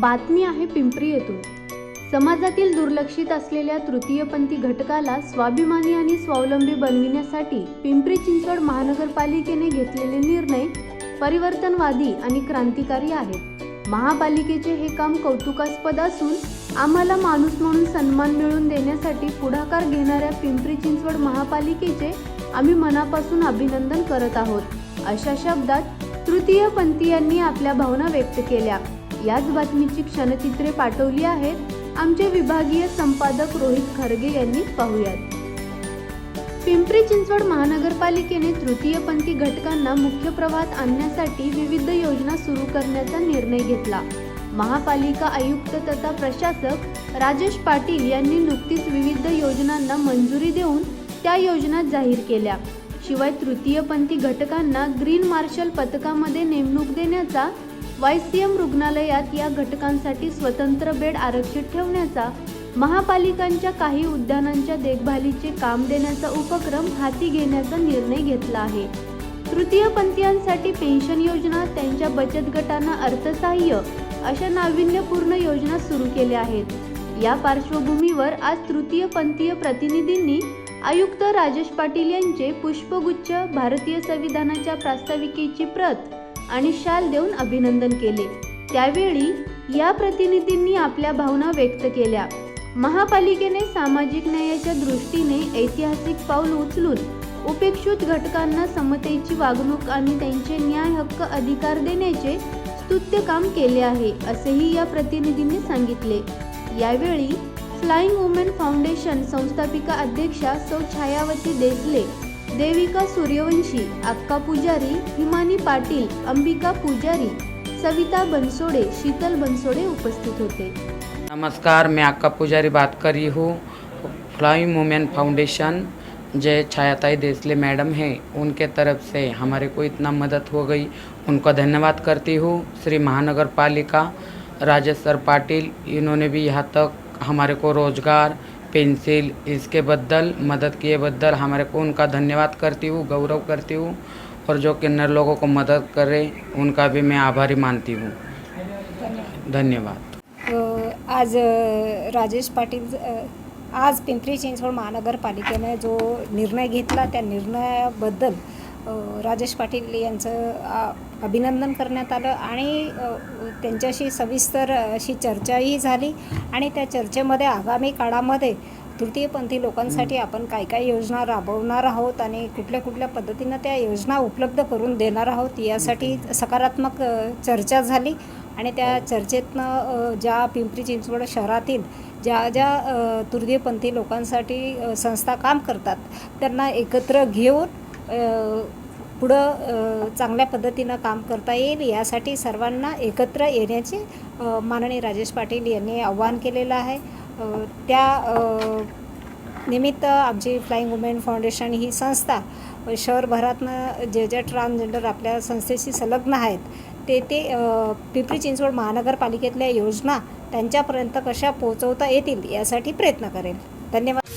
बातमी आहे पिंपरी येथून. समाजातील दुर्लक्षित असलेल्या तृतीयपंथी घटकाला स्वाभिमानी आणि स्वावलंबी बनविण्यासाठी पिंपरी चिंचवड महानगरपालिकेने घेतलेले निर्णय परिवर्तनवादी आणि क्रांतिकारी आहेत. महापालिकेचे हे काम कौतुकास्पद असून आम्हाला माणूस म्हणून सन्मान मिळवून देण्यासाठी पुढाकार घेणाऱ्या पिंपरी चिंचवड महापालिकेचे आम्ही मनापासून अभिनंदन करत आहोत. अशा शब्दात तृतीयपंथीयांनी आपल्या भावना व्यक्त केल्या. याच बातमीची क्षणचित्रे पाठवली आहेत. आमचे विभागीय संपादक रोहित खरगे यांनी पाहुयात. पिंपरी चिंचवड महानगरपालिकेने तृतीयपंथी घटकांना मुख्य प्रवाहात आणण्यासाठी विविध योजना सुरू करण्याचा निर्णय घेतला. महापालिका आयुक्त तथा प्रशासक राजेश पाटील यांनी नुकतीच विविध योजनांना मंजुरी देऊन त्या योजना जाहीर केल्या. शिवाय तृतीयपंथी घटकांना ग्रीन मार्शल पथकामध्ये नेमणूक देण्याचा वायसीएम रुग्णालयात या घटकांसाठी स्वतंत्र बेड आरक्षित ठेवण्याचा महापालिकांच्या काही उद्यानांच्या देखभालीचे काम देण्याचा उपक्रम हाती घेण्याचा निर्णय घेतला आहे. तृतीयपंथीयांसाठी पेन्शन योजना त्यांच्या बचत गटांना अर्थसहाय्य अशा नाविन्यपूर्ण योजना सुरू केल्या आहेत. या पार्श्वभूमीवर आज तृतीयपंथीय प्रतिनिधींनी आयुक्त राजेश पाटील यांचे पुष्पगुच्छ भारतीय संविधानाच्या प्रास्ताविकेची प्रत आणि शाल देऊन अभिनंदन केले. त्यावेळी या प्रतिनिधींनी आपल्या भावना व्यक्त केल्या. महापालिकेने सामाजिक न्यायाच्या दृष्टीने ऐतिहासिक पाऊल उचलून उपेक्षित घटकांना समतेची वागणूक आणि त्यांचे न्याय हक्क अधिकार देण्याचे स्तुत्य काम केले आहे असेही या प्रतिनिधींनी सांगितले. यावेळी फ्लाइंग वुमेन फाउंडेशन संस्थापिका अध्यक्षा सौ छायावती देसले देविका सूर्यवंशी, अक्का पुजारी, हिमानी पाटील, अंबिका पुजारी, सविता बनसोडे, शीतल बनसोडे उपस्थित होते. नमस्कार, मैं अक्का पुजारी बात कर रही हूँ। फ्लाइंग वुमेन फाउंडेशन, जय छायाताई देसले मैडम हैं। उनके तरफ़ से हमारे को इतना मदद हो गई। उनका धन्यवाद करती हूँ। श्री महानगर पालिका, राजेश सर पाटिल, इन्होंने भी यहाँ तक हमारे को रोज़गार पेंसिल इसके बदल मदद किए बदल हमारे को उनका धन्यवाद करती हूँ गौरव करती हूँ और जो किन्नर लोगों को मदद करे उनका भी मैं आभारी मानती हूँ। धन्यवाद। आज राजेश पाटील आज पिंपरी चिंचवड महानगरपालिकेने जो निर्णय घेतला त्या निर्णयाबद्दल राजेश पाटील यांचं अभिनंदन करण्यात आलं आणि त्यांच्याशी सविस्तर अशी चर्चाही झाली आणि त्या चर्चेमध्ये आगामी काळामध्ये तृतीयपंथी लोकांसाठी आपण काय काय योजना राबवणार आहोत आणि कुठल्या कुठल्या पद्धतीनं त्या योजना उपलब्ध करून देणार आहोत यासाठी सकारात्मक चर्चा झाली आणि त्या चर्चेतनं अ, ज्या पिंपरी चिंचवड शहरातील ज्या ज्या तृतीयपंथी लोकांसाठी संस्था काम करतात त्यांना एकत्र घेऊन पुढं चांगल्या पद्धतीनं काम करता येईल यासाठी सर्वांना एकत्र येण्याचे माननीय राजेश पाटील यांनी आव्हान केलेलं आहे. त्या निमित्त आमची फ्लाईंग वुमेन फाउंडेशन ही संस्था शहरभरातनं जे जे ट्रान्सजेंडर आपल्या संस्थेशी संलग्न आहेत ते ते पिंपरी चिंचवड महानगरपालिकेतल्या योजना त्यांच्यापर्यंत कशा पोहोचवता येतील यासाठी प्रयत्न करेल. धन्यवाद.